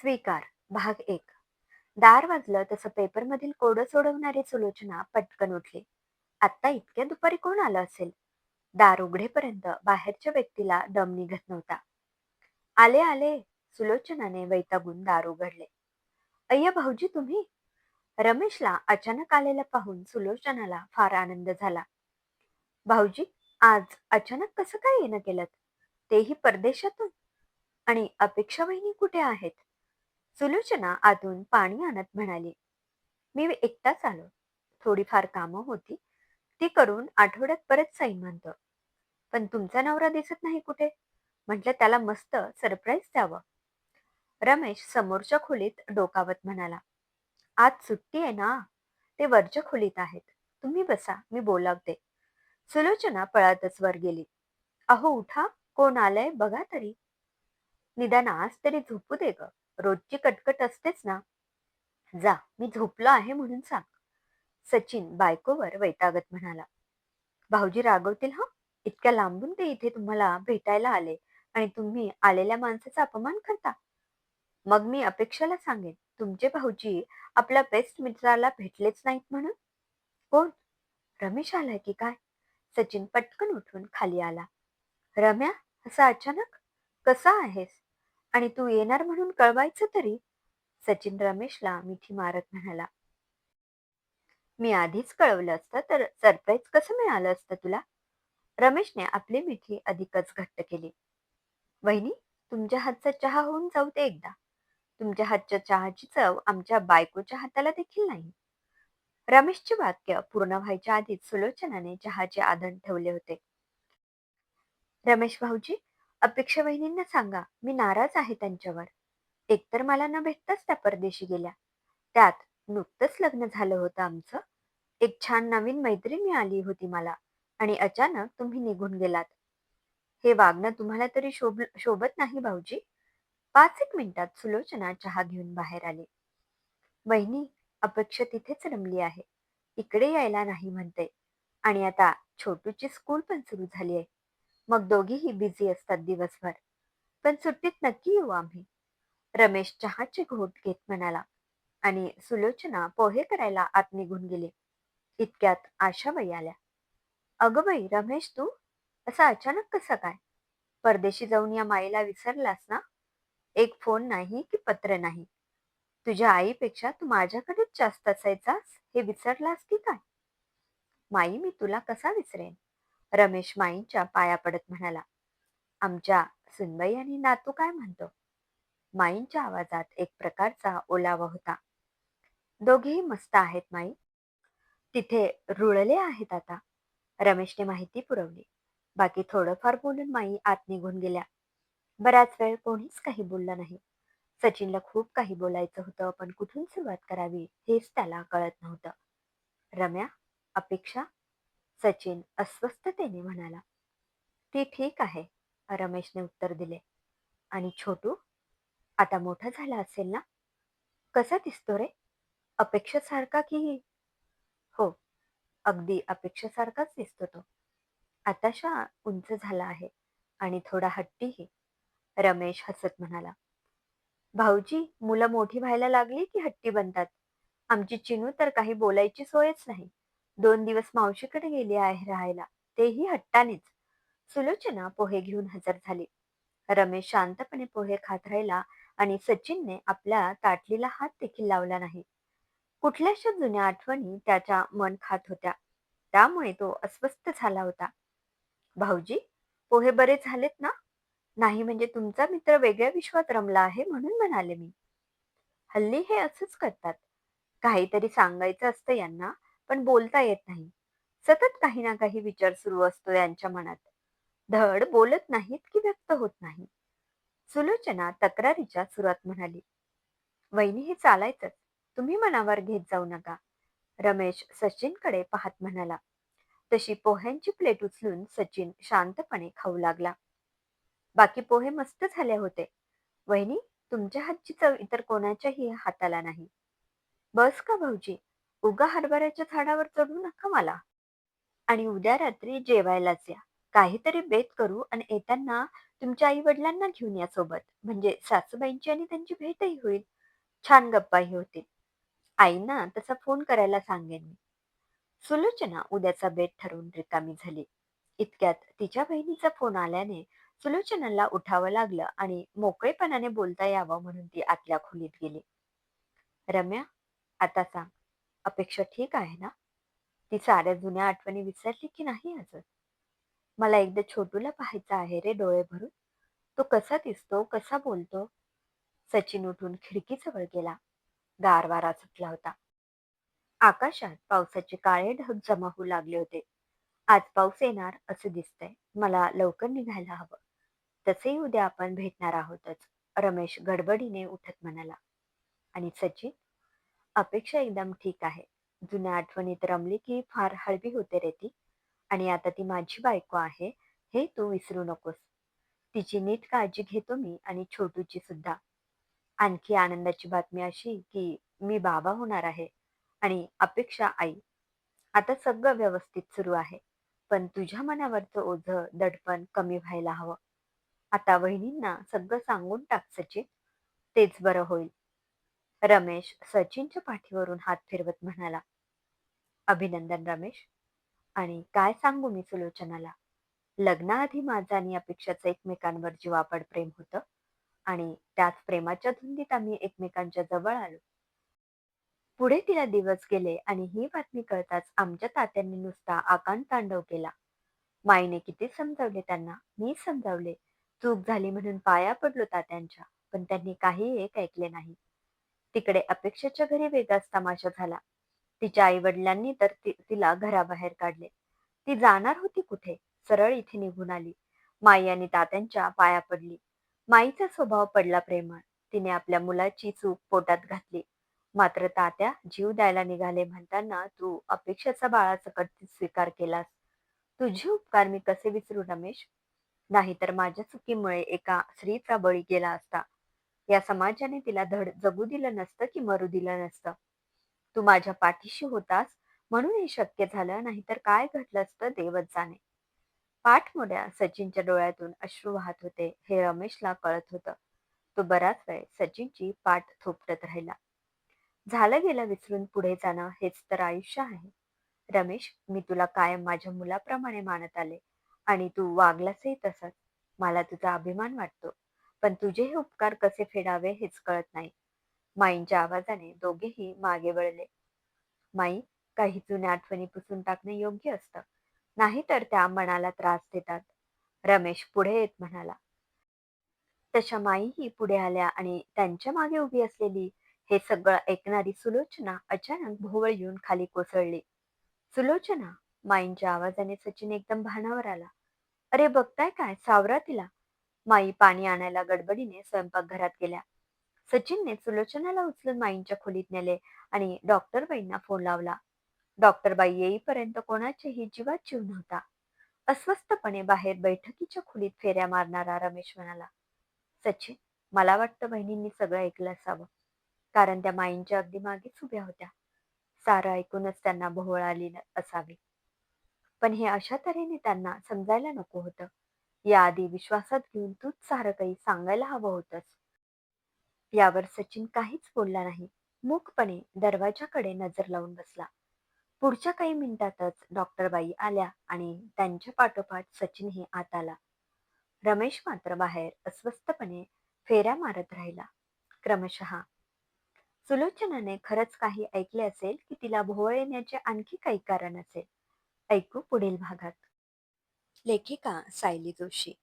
स्वीकार. भाग एक. दार वाजलं तसं पेपरमधील कोडं सोडवणारी सुलोचना पटकन उठली. आत्ता इतक्या दुपारी कोण आलं असेल? दार उघडेपर्यंत बाहेरच्या व्यक्तीला दम निघत नव्हता. आले आले सुलोचनाने वैतागून दार उघडले. अय्या भाऊजी तुम्ही? रमेशला अचानक आलेला पाहून सुलोचनाला फार आनंद झाला. भाऊजी आज अचानक कसं काय येणं केलं तेही परदेशातून? आणि अपेक्षा वहिनी कुठे आहेत? सुलोचना आतून पाणी आणत म्हणाली. मी एकटाच आलो. थोडीफार कामं होती. ती करून आठवड्यात परत जाईन म्हणतो पण तुमचा नवरा दिसत नाही कुठे? म्हटलं त्याला मस्त सरप्राईज द्यावं. रमेश समोरच्या खोलीत डोकावत म्हणाला. आज सुट्टी आहे ना? ते वरच्या खोलीत आहेत. तुम्ही बसा मी बोलावते. सुलोचना पळातच वर गेली. अहो उठा. कोण आलंय बघा तरी. निदान आज तरी झोपू दे ग. रोजची कटकट असतेच ना. जा मी झोपलो आहे म्हणून सांग. सचिन बायकोवर वैतागत म्हणाला. भाऊजी रागवतील हा? इतक्या लांबून ते इथे तुम्हाला भेटायला आले आणि तुम्ही आलेल्या माणसाचा अपमान करता? मग मी अपेक्षाला सांगेन तुमचे भाऊजी आपल्या बेस्ट मित्राला भेटलेच नाहीत म्हणून? कोण? रमेश आलाय की काय? सचिन पटकन उठून खाली आला. रम्या असा अचानक? कसा आहेस? आणि तू येणार म्हणून कळवायचं तरी? सचिन रमेशला मिठी मारत म्हणाला. मी आधीच कळवलं असतं तर सरप्राईज कसं मिळालं असतं तुला? रमेशने आपली मिठी अधिकच घट्ट केली. वहिनी तुमच्या हातचा चहा होऊन जाऊ दे एकदा. तुमच्या हातच्या चहाची चव आमच्या बायकोच्या हाताला देखील नाही. रमेशचे वाक्य पूर्ण व्हायच्या आधीच सुलोचनाने चहाचे आधण ठेवले होते. रमेश भाऊजी अपेक्षा वहिनींना सांगा मी नाराज आहे त्यांच्यावर. एकतर मला न भेटताच त्या परदेशी गेल्या. त्यात नुकतंच लग्न झालं होतं आमचं. एक छान नवीन मैत्रीण मिळाली होती मला आणि अचानक तुम्ही निघून गेलात. हे वागणं तुम्हाला तरी शोभ शोभत नाही भाऊजी. पाच एक मिनिटात सुलोचना चहा घेऊन बाहेर आली. वहिनी अपेक्षा तिथेच रमली आहे. इकडे यायला नाही म्हणते आणि आता छोटूची स्कूल पण सुरू झाली आहे. मग दोघीही बिझी असतात दिवसभर. पण सुट्टीत नक्की येऊ आम्ही. रमेश चहाचे घोट घेत म्हणाला आणि सुलोचना पोहे करायला आत निघून गेली. इतक्यात आशाबाई आल्या. अगं बाई रमेश तू? असं अचानक कसं काय? परदेशी जाऊन या माईला विसरलास ना? एक फोन नाही की पत्र नाही? तुझ्या आईपेक्षा तू माझ्याकडेच जास्त असायचास? हे विसरलास की काय? माई मी तुला कसा विसरेन? रमेश माईंच्या पाया पडत म्हणाला आमच्या सुनबाई आणि नातू काय म्हणतो? माईंच्या आवाजात एक प्रकारचा ओलावा होता. दोघेही मस्त आहेत माई. तिथे रुळले आहेत आता. रमेशने माहिती पुरवली. बाकी थोडंफार बोलून माई आत निघून गेल्या. बराच वेळ कोणीच काही बोललं नाही. सचिनला खूप काही बोलायचं होतं पण कुठून सुरुवात करावी हेच त्याला कळत नव्हतं. रम्या अपेक्षा? सचिन अस्वस्थतेने म्हणाला ती ठीक आहे रमेशने उत्तर दिले. आणि छोटू आता मोठा झाला असेल ना? कसा दिसतो रे? अपेक्षासारखा की हो अगदी अपेक्षासारखाच दिसतो तो. आताशा उंच झाला आहे आणि थोडा हट्टीही रमेश हसत म्हणाला. भाऊजी मुलं मोठी व्हायला लागली की हट्टी बनतात? आमची चिनू तर काही बोलायची सोयच नाही. दोन दिवस मावशीकडे गेली आहे राहायला. तेही हट्टानेच. सुलोचना पोहे घेऊन हजर झाली. रमेश शांतपणे पोहे खात राहिला आणि सचिनने आपल्या ताटलीला हात देखील लावला नाही. कुठल्याशा जुन्या आठवणी त्याच्या मन खात होत्या. त्यामुळे तो अस्वस्थ झाला होता. भाऊजी पोहे बरे झालेत ना? नाही म्हणजे तुमचा मित्र वेगळ्या विश्वात रमला आहे म्हणून म्हणाले मी. हल्ली हे असंच करतात. काहीतरी सांगायचं असतं यांना पण बोलता येत नाही. सतत काही ना काही विचार सुरू असतो यांच्या मनात. धड बोलत नाहीत की व्यक्त होत नाही. सुलोचना तक्रारीच्या सुरात म्हणाली वहिनी हे चालायचंच. तुम्ही मनावर घेत जाऊ नका. रमेश सचिनकडे पाहत म्हणाला तशी पोह्यांची प्लेट उचलून सचिन शांतपणे खाऊ लागला. बाकी पोहे मस्त झाले होते. वहिनी तुमच्या हातची चव इतर कोणाच्याही हाताला नाही. बस का भाऊजी? उगा हरभऱ्याच्या झाडावर चढू नका मला. आणि उद्या रात्री जेवायलाच या. काहीतरी बेत करू आणि येताना तुमच्या आई वडिलांना घेऊन या सोबत. म्हणजे सासूबाईंची आणि त्यांची भेटही होईल. छान गप्पाही होतील. आईना तसा फोन करायला सांगेन मी. सुलोचना उद्याचा बेत ठरवून रिकामी झाली. इतक्यात तिच्या बहिणीचा फोन आल्याने सुलोचनाला उठावं लागलं आणि मोकळेपणाने बोलता यावं म्हणून ती आतल्या खोलीत गेली. रम्या आता सांग. अपेक्षा ठीक आहे ना? ती साऱ्या जुन्या आठवणी विसरली की नाही अजून? मला एकदा छोटूला पाहायचं आहे रे डोळे भरून. तो कसा दिसतो कसा बोलतो? सचिन उठून खिडकीजवळ गेला. गार वारा सुटला होता. आकाशात पावसाचे काळे ढग जमा होऊ लागले होते. आज पाऊस येणार असं दिसतंय. मला लवकर निघायला हवं. तसेही उद्या आपण भेटणार आहोतच. रमेश गडबडीने उठत म्हणाला. आणि सचिन? अपेक्षा एकदम ठीक आहे. जुन्या आठवणीत रमली की फार हळवी होते रे ती. आणि आता ती माझी बायको आहे हे तू विसरू नकोस. तिची नीट काळजी घेतो मी आणि छोटूची सुद्धा. आणखी आनंदाची बातमी अशी की मी बाबा होणार आहे आणि अपेक्षा आई. आता सगळं व्यवस्थित सुरू आहे पण तुझ्या मनावरचं ओझं दडपण कमी व्हायला हवं. आता वहिनींना सगळं सांगून टाक सचिन. तेच बरं होईल. रमेश सचिनच्या पाठीवरून हात फिरवत म्हणाला अभिनंदन रमेश. आणि काय सांगू मी सुलोचनाला? लग्नाआधी माझा आणि अपेक्षाचं एकमेकांवर जीवापड प्रेम होतं आणि त्याच प्रेमाच्या धुंदीत आम्ही एकमेकांच्या जवळ आलो. पुढे तिला दिवस गेले आणि ही बातमी कळताच आमच्या तात्यांनी नुसता आकांत तांडव केला. माईने किती समजावले त्यांना? मी समजावले. चूक झाली म्हणून पाया पडलो तात्यांच्या पण त्यांनी काही एक ऐकले नाही. तिकडे अपेक्षेच्या घरी वेगळाच तमाशा झाला. तिच्या आई वडिलांनी तर ति, तिला घराबाहेर काढले. ती जाणार होती कुठे? सरळ इथे निघून आली. माई आणि तात्यांच्या पाया पडली. माईचा स्वभाव पडला प्रेमळ. तिने आपल्या मुलाची चूक पोटात घातली. मात्र तात्या जीव द्यायला निघाले म्हणताना तू अपेक्षाचा बाळासकट स्वीकार केलास? तुझे उपकार मी कसे विसरू रमेश? नाहीतर माझ्या चुकीमुळे एका स्त्रीचा बळी गेला असता. या समाजाने तिला धड जगू दिलं नसतं की मरू दिलं नसतं. तू माझ्या पाठीशी होतास म्हणून हे शक्य झालं नाहीतर काय घडलं असतं देवच जाणे पाठमोड्या सचिनच्या डोळ्यातून अश्रू वाहत होते हे रमेशला कळत होतं. तो बराच वेळ सचिनची पाठ थोपटत राहिला. झालं गेलं विसरून पुढे जाणं हेच तर आयुष्य आहे. रमेश मी तुला कायम माझ्या मुलाप्रमाणे मानत आले आणि तू वागलासही तसंच. मला तुझा अभिमान वाटतो. पण तुझे हे उपकार कसे फेडावे हेच कळत नाही. माईंच्या आवाजाने दोघेही मागे वळले. माई काही जुन्या आठवणी पुसून टाकणे योग्य असतं. नाहीतर त्या मनाला त्रास देतात. रमेश पुढे येत म्हणाला. तशा माईही पुढे आल्या आणि त्यांच्या मागे उभी असलेली हे सगळं ऐकणारी सुलोचना अचानक भोवळ येऊन खाली कोसळली. सुलोचना? माईंच्या आवाजाने सचिन एकदम भानावर आला. अरे बघताय काय? सावरा तिला. माई पाणी आणायला गडबडीने स्वयंपाकघरात गेल्या. सचिनने सुलोचनाला उचलून माईंच्या खोलीत नेले आणि डॉक्टर बाईंना फोन लावला. डॉक्टर बाई येईपर्यंत कोणाचेही जीवात जीव नव्हता. अस्वस्थपणे बाहेर बैठकीच्या खोलीत फेऱ्या मारणारा रमेश म्हणाला सचिन मला वाटतं बहिणींनी सगळं ऐकलं असावं. कारण त्या माईंच्या अगदी मागेच उभ्या होत्या. सारं ऐकूनच त्यांना भोवळ आली असावी. पण हे अशा तऱ्हेने त्यांना समजायला नको होतं. याआधी विश्वासात घेऊन तूच सारं काही सांगायला हवं होतंस. यावर सचिन काहीच बोलला नाही. मूकपणे दरवाजाकडे नजर लावून बसला. पुढच्या काही मिनिटातच डॉक्टरबाई आल्या आणि त्यांच्या पाठोपाठ सचिनही आत आला. रमेश मात्र बाहेर अस्वस्थपणे फेऱ्या मारत राहिला. क्रमशः सुलोचनाने खरंच काही ऐकले असेल की तिला भोवळ येण्याचे आणखी काही कारण असेल. ऐकू पुढील भागात. लेखिका सायली जोशी.